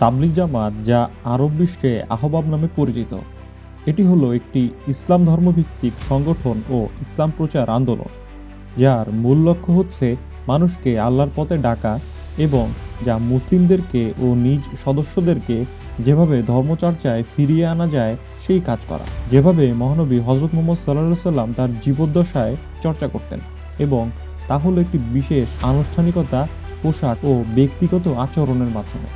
তাবলিগ জামাত যা আরব বিশ্বে আহবাব নামে পরিচিত। এটি হলো একটি ইসলাম ধর্মভিত্তিক সংগঠন ও ইসলাম প্রচার আন্দোলন, যার মূল লক্ষ্য হচ্ছে মানুষকে আল্লাহর পথে ডাকা এবং যা মুসলিমদেরকে ও নিজ সদস্যদেরকে যেভাবে ধর্মচর্চায় ফিরিয়ে আনা যায়, সেই কাজ করা। যেভাবে মহানবী হজরত মোহাম্মদ সাল্লা সাল্লাম তার জীবদ্দশায় চর্চা করতেন এবং তা হলো একটি বিশেষ আনুষ্ঠানিকতা, পোশাক ও ব্যক্তিগত আচরণের মাধ্যমে।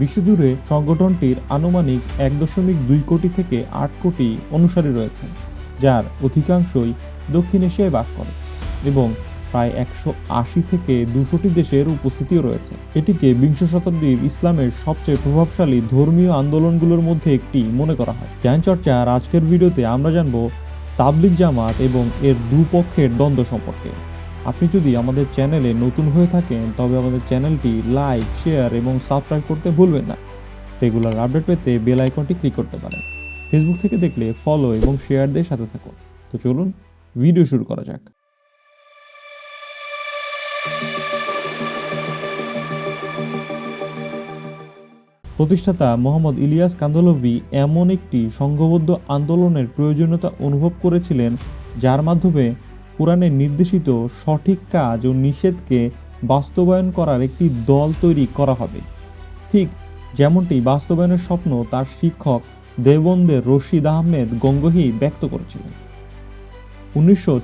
বিশ্বজুড়ে সংগঠনটির আনুমানিক এক দশমিক দুই কোটি থেকে আট কোটি অনুসারী রয়েছে, যার অধিকাংশই দক্ষিণ এশিয়ায় বাস করে এবং প্রায় একশো আশি থেকে দুশোটি দেশের উপস্থিতিও রয়েছে। এটিকে বিংশ শতাব্দীর ইসলামের সবচেয়ে প্রভাবশালী ধর্মীয় আন্দোলনগুলোর মধ্যে একটি মনে করা হয়। জ্ঞান চর্চার আজকের ভিডিওতে আমরা জানব তাবলিগ জামাত এবং এর দুপক্ষের দ্বন্দ্ব সম্পর্কে। আপনি যদি আমাদের চ্যানেলে নতুন হয়ে থাকেন, তবে আমাদের চ্যানেলটি লাইক, শেয়ার এবং সাবস্ক্রাইব করতে ভুলবেন না। রেগুলার আপডেট পেতে বেল আইকনটি ক্লিক করতে পারেন। ফেসবুক থেকে দেখলে ফলো এবং শেয়ার দিয়ে সাথে থাকুন। তো চলুন, ভিডিও শুরু করা যাক। প্রতিষ্ঠাতা মোহাম্মদ ইলিয়াস কান্দলভি এমন একটি সংঘবদ্ধ আন্দোলনের প্রয়োজনীয়তা অনুভব করেছিলেন, যার মাধ্যমে কোরআনের নির্দেশিত সঠিক কাজ ও নিষেধকে বাস্তবায়ন করার একটি দল তৈরি করা হবে। ঠিক যেমনটি বাস্তবায়নের স্বপ্ন তার শিক্ষক দেবন্দের রশিদ আহমেদ গঙ্গহি ব্যক্ত করেছিলেন। উনিশশো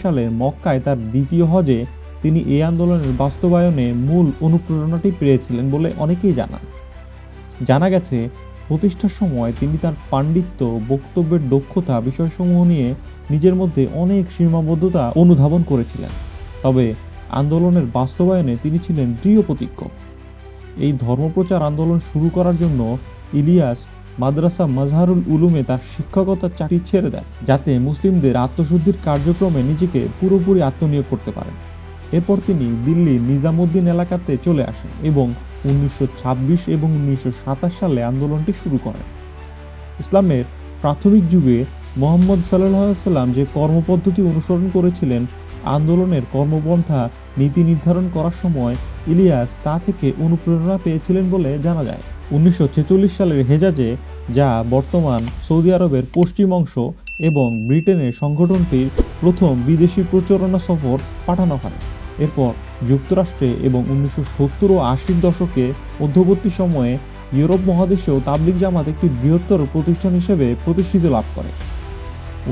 সালের মক্কায় তার দ্বিতীয় হজে তিনি এই আন্দোলনের বাস্তবায়নে মূল অনুপ্রেরণাটি পেয়েছিলেন বলে অনেকেই জানান। জানা গেছে প্রতিষ্ঠার সময় তিনি তার পাণ্ডিত্য, বক্তব্যের দক্ষতা বিষয়সমূহ নিয়ে নিজের মধ্যে অনেক সীমাবদ্ধতা অনুধাবন করেছিলেন। তবে আন্দোলনের বাস্তবায়নে তিনি ছিলেন দৃঢ় প্রতিজ্ঞ। এই ধর্মপ্রচার আন্দোলন শুরু করার জন্য ইলিয়াস মাদ্রাসা মাজহারুল উলুমে তার শিক্ষকতার চাকরি ছেড়ে দেন, যাতে মুসলিমদের আত্মশুদ্ধির কার্যক্রমে নিজেকে পুরোপুরি আত্মনিয়োগ করতে পারেন। এরপর তিনি দিল্লির নিজামুদ্দিন এলাকাতে চলে আসেন এবং উনিশশো ছাব্বিশ এবং উনিশশো সাতাশ সালে আন্দোলনটি শুরু করেন ইসলামের প্রাথমিক যুগে মোহাম্মদ সাল্লাম যে কর্মপদ্ধতি অনুসরণ করেছিলেন, আন্দোলনের কর্মপন্থা নীতি নির্ধারণ করার সময় ইলিয়াস তা থেকে অনুপ্রেরণা পেয়েছিলেন বলে জানা যায়। উনিশশো ছেচল্লিশ সালের হেজাজে, যা বর্তমান সৌদি আরবের পশ্চিম অংশ এবং ব্রিটেনের সংগঠনটির প্রথম বিদেশি প্রচারণা সফর পাঠানো হয়। এরপর যুক্তরাষ্ট্রে এবং উনিশশো সত্তর ও আশির দশকে মধ্যবর্তী সময়ে ইউরোপ মহাদেশেও তাবলিগ জামাত একটি বৃহত্তর প্রতিষ্ঠান হিসেবে প্রতিষ্ঠিত লাভ করে।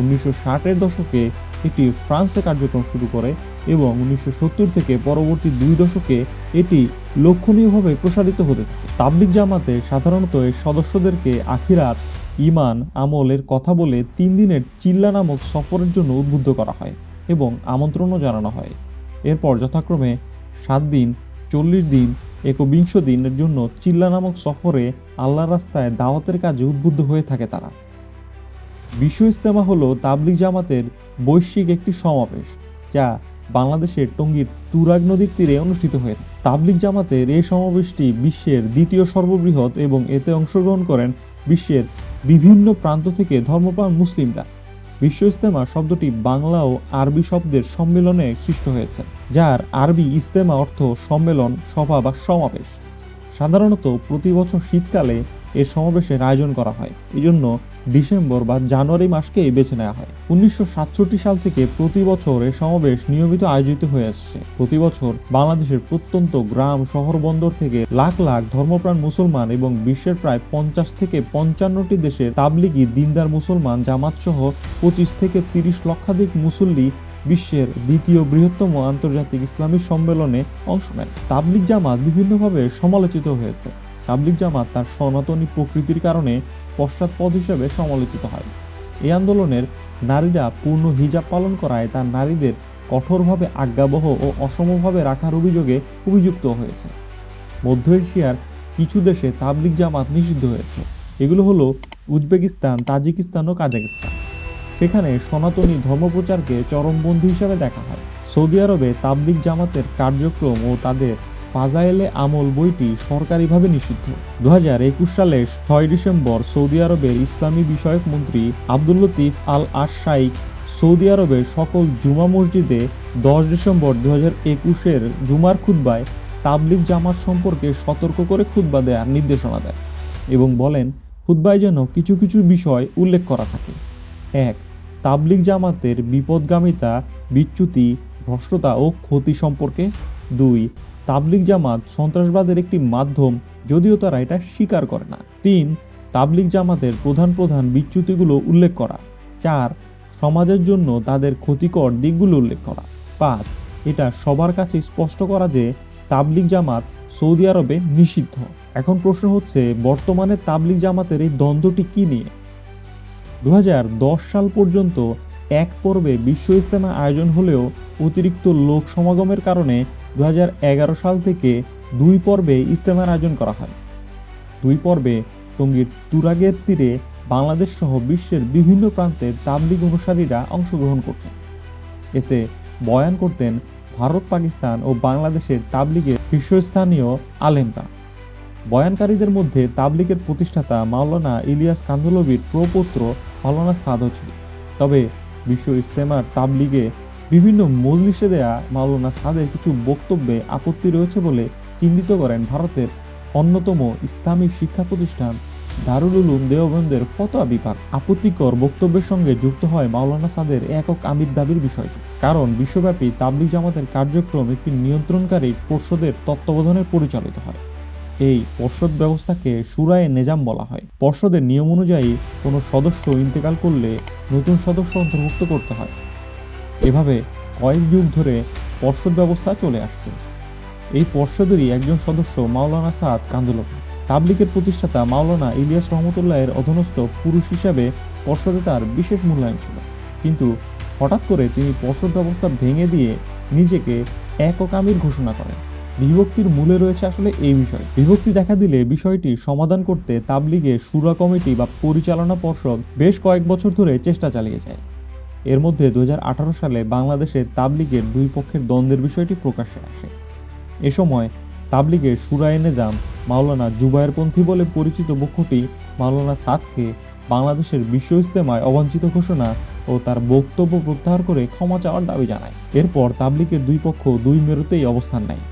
উনিশশো ষাটের দশকে এটি ফ্রান্সে কার্যক্রম শুরু করে এবং উনিশশো সত্তর থেকে পরবর্তী দুই দশকে এটি লক্ষণীয়ভাবে প্রসারিত হতে থাকে। তাবলিগ জামাতে সাধারণত এর সদস্যদেরকে আখিরাত ইমান আমলের কথা বলে তিন দিনের চিল্লা নামক সফরের জন্য উদ্বুদ্ধ করা হয় এবং আমন্ত্রণও জানানো হয়। এরপর যথাক্রমে সাত দিন, চল্লিশ দিন, একবিংশ দিনের জন্য চিল্লা নামক সফরে আল্লাহ রাস্তায় দাওয়াতের কাজে উদ্বুদ্ধ হয়ে থাকে তারা। বিশ্ব ইস্তেমা হলো তাবলিগ জামাতের বৈশ্বিক একটি সমাবেশ, যা বাংলাদেশের টঙ্গীর তুরাগ নদীর তীরে অনুষ্ঠিত হয়ে থাকে। তাবলিগ জামাতের এই সমাবেশটি বিশ্বের দ্বিতীয় সর্ববৃহৎ এবং এতে অংশগ্রহণ করেন বিশ্বের বিভিন্ন প্রান্ত থেকে ধর্মপ্রাণ মুসলিমরা। বিশ্ব ইস্তেমা শব্দটি বাংলা ও আরবি শব্দের সম্মেলনে সৃষ্ট হয়েছে। যার আরবি ইস্তেমা অর্থ সম্মেলন সভা বা সমাবেশ। সাধারণত প্রতি বছর শীতকালে এ সমাবেশের আয়োজন করা হয়। এই জন্য ডিসেম্বর বা জানুয়ারি মাসকেই বেছে নেওয়া হয়। উনিশশো সাতষট্টি সাল থেকে প্রতি বছর এ সমাবেশ নিয়মিত আয়োজিত হয়ে আসছে। প্রতি বছর বাংলাদেশের প্রত্যন্ত গ্রাম, শহর, বন্দর থেকে লাখ লাখ ধর্মপ্রাণ মুসলমান এবং বিশ্বের প্রায় পঞ্চাশ থেকে পঞ্চান্নটি দেশের তাবলিগি দিনদার মুসলমান জামাত সহ পঁচিশ থেকে তিরিশ লক্ষাধিক মুসল্লি বিশ্বের দ্বিতীয় বৃহত্তম আন্তর্জাতিক ইসলামী সম্মেলনে অংশ নেন। তাবলিগ জামাত বিভিন্নভাবে সমালোচিত হয়েছে। তাবলিগ জামাত তার সনাতনী প্রকৃতির কারণে পশ্চাৎপদ হিসেবে সমালোচিত হয়। এই আন্দোলনের নারীরা পূর্ণ হিজাব পালন করায় তার নারীদের কঠোরভাবে আজ্ঞাবহ ও অসমভাবে রাখার অভিযোগে অভিযুক্ত হয়েছে। মধ্য এশিয়ার কিছু দেশে তাবলিগ জামাত নিষিদ্ধ হয়েছে। এগুলো হলো উজবেকিস্তান, তাজিকিস্তান ও কাজাকিস্তান। সেখানে সনাতনী ধর্মপ্রচারকে চরমবন্দি হিসাবে দেখা হয়। সৌদি আরবে তাবলিগ জামাতের কার্যক্রম ও তাদের ফাজায়েলে আমল বইটি সরকারিভাবে নিষিদ্ধ। দু সালের ছয় ডিসেম্বর সৌদি আরবের ইসলামী বিষয়ক মন্ত্রী আব্দুল লতিফ আল আশ শাইক সৌদি আরবের সকল জুমা মসজিদে দশ ডিসেম্বর দু হাজার একুশের জুমার খুদ্বায় তাবলিগ জামাত সম্পর্কে সতর্ক করে খুতবা দেওয়ার নির্দেশনা দেয় এবং বলেন, খুতবায় যেন কিছু কিছু বিষয় উল্লেখ করা থাকে। এক, তাবলিগ জামাতের বিপদগামিতা, বিচ্যুতি, ভ্রষ্টতা ও ক্ষতি সম্পর্কে। দুই তাবলিগ জামাত সন্ত্রাসবাদের একটি মাধ্যম, যদিও তারা এটা স্বীকার করে না। তিন, তাবলিগ জামাতের প্রধান প্রধান বিচ্যুতিগুলো উল্লেখ করা। চার, সমাজের জন্য তাদের ক্ষতিকর দিকগুলো উল্লেখ করা। পাঁচ, এটা সবার কাছে স্পষ্ট করা যে তাবলিগ জামাত সৌদি আরবে নিষিদ্ধ। এখন প্রশ্ন হচ্ছে, বর্তমানে তাবলিগ জামাতের এই দ্বন্দ্বটি কী নিয়ে? দু হাজার দশ সাল পর্যন্ত এক পর্বে বিশ্ব ইজতেমা আয়োজন হলেও অতিরিক্ত লোক সমাগমের কারণে দু হাজার এগারো সাল থেকে দুই পর্বে ইজতেমার আয়োজন করা হয়। দুই পর্বে টঙ্গীর তুরাগের তীরে বাংলাদেশ সহ বিশ্বের বিভিন্ন প্রান্তের তাবলিগ অনুসারীরা অংশগ্রহণ করতেন। এতে বয়ান করতেন ভারত, পাকিস্তান ও বাংলাদেশের তাবলিগের শীর্ষস্থানীয় আলেমরা। বয়ানকারীদের মধ্যে তাবলিগের প্রতিষ্ঠাতা মাওলানা ইলিয়াস কান্দলবির প্রপৌত্র মাওলানা সাদও ছিল তবে বিশ্ব ইজতেমার তাবলিগে বিভিন্ন মজলিসে দেয়া মাওলানা সাদের কিছু বক্তব্যে আপত্তি রয়েছে বলে চিহ্নিত করেন ভারতের অন্যতম ইসলামিক শিক্ষা প্রতিষ্ঠান দারুল উলুম দেওবন্দের ফতোয়া বিভাগ। আপত্তিকর বক্তব্যের সঙ্গে যুক্ত হয় মাওলানা সাদের একক আমির দাবির বিষয়টি। কারণ বিশ্বব্যাপী তাবলিগ জামাতের কার্যক্রম একটি নিয়ন্ত্রণকারী পর্ষদের তত্ত্বাবধানে পরিচালিত হয়। এই পর্ষদ ব্যবস্থাকে সুরায়ে নেজাম বলা হয়। পর্ষদের নিয়ম অনুযায়ী কোনো সদস্য ইন্তেকাল করলে নতুন সদস্য অন্তর্ভুক্ত করতে হয়। এভাবে কয়েক যুগ ধরে পর্ষদ ব্যবস্থা চলে আসছে। এই পর্ষদেরই একজন সদস্য মাওলানা সাদ কান্দুলভী তাবলিকের প্রতিষ্ঠাতা মাওলানা ইলিয়াস রহমতুল্লাহের অধীনস্থ পুরুষ হিসাবে পর্ষদে তার বিশেষ মূল্যায়ন ছিল। কিন্তু হঠাৎ করে তিনি পর্ষদ ব্যবস্থা ভেঙে দিয়ে নিজেকে একক আমির ঘোষণা করেন। বিভক্তির মূলে রয়েছে আসলে এই বিষয়। বিভক্তি দেখা দিলে বিষয়টি সমাধান করতে তাবলিগে সুরা কমিটি বা পরিচালনা পর্ষদ বেশ কয়েক বছর ধরে চেষ্টা চালিয়ে যায়। এর মধ্যে দু হাজার আঠারো সালে বাংলাদেশে তাবলিগের দুই পক্ষের দ্বন্দ্বের বিষয়টি প্রকাশ্যে আসে। এ সময় তাবলিগের সুরায় নেজাম মাওলানা জুবায়েরপন্থী বলে পরিচিত পক্ষটি মাওলানা সাদকে বাংলাদেশের বিশ্ব ইস্তেমায় অবাঞ্ছিত ঘোষণা ও তার বক্তব্য প্রত্যাহার করে ক্ষমা চাওয়ার দাবি জানায়। এরপর তাবলিগের দুই পক্ষ দুই মেরুতেই অবস্থান নেয়।